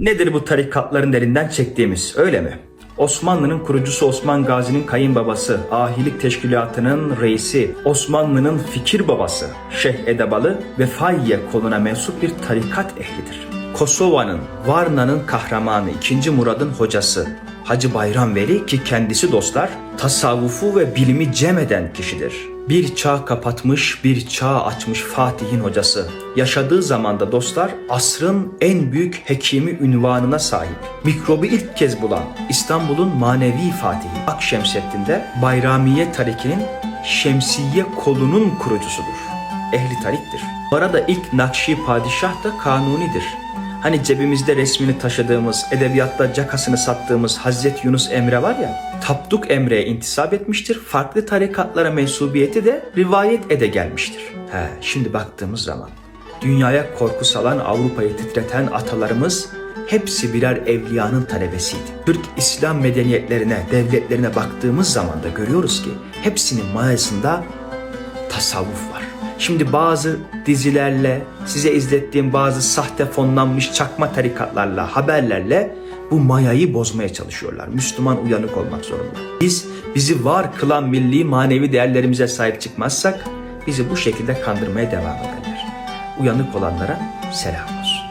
Nedir bu tarikatların elinden çektiğimiz öyle mi? Osmanlı'nın kurucusu Osman Gazi'nin kayınbabası, ahilik teşkilatının reisi, Osmanlı'nın fikir babası Şeyh Edebalı ve Fayye koluna mensup bir tarikat ehlidir. Kosova'nın, Varna'nın kahramanı 2. Murad'ın hocası Hacı Bayram Veli ki kendisi dostlar tasavvufu ve bilimi cem eden kişidir. Bir çağ kapatmış, bir çağ açmış Fatih'in hocası. Yaşadığı zamanda dostlar asrın en büyük hekimi ünvanına sahip. Mikrobu ilk kez bulan İstanbul'un manevi Fatihi Akşemseddin de Bayramiye tarikinin Şemsiye kolunun kurucusudur. Ehli tariktir. Bu arada ilk Nakşi padişah da Kanuni'dir. Hani cebimizde resmini taşıdığımız, edebiyatta cakasını sattığımız Hazreti Yunus Emre var ya, Tapduk Emre'ye intisap etmiştir. Farklı tarikatlara mensubiyeti de rivayet ede gelmiştir. He, şimdi baktığımız zaman dünyaya korku salan Avrupa'yı titreten atalarımız hepsi birer evliyanın talebesiydi. Türk İslam medeniyetlerine, devletlerine baktığımız zaman da görüyoruz ki hepsinin mayasında tasavvuf var. Şimdi bazı dizilerle, size izlettiğim bazı sahte fonlanmış çakma tarikatlarla, haberlerle bu mayayı bozmaya çalışıyorlar. Müslüman uyanık olmak zorunda. Biz bizi var kılan milli manevi değerlerimize sahip çıkmazsak bizi bu şekilde kandırmaya devam ederler. Uyanık olanlara selam olsun.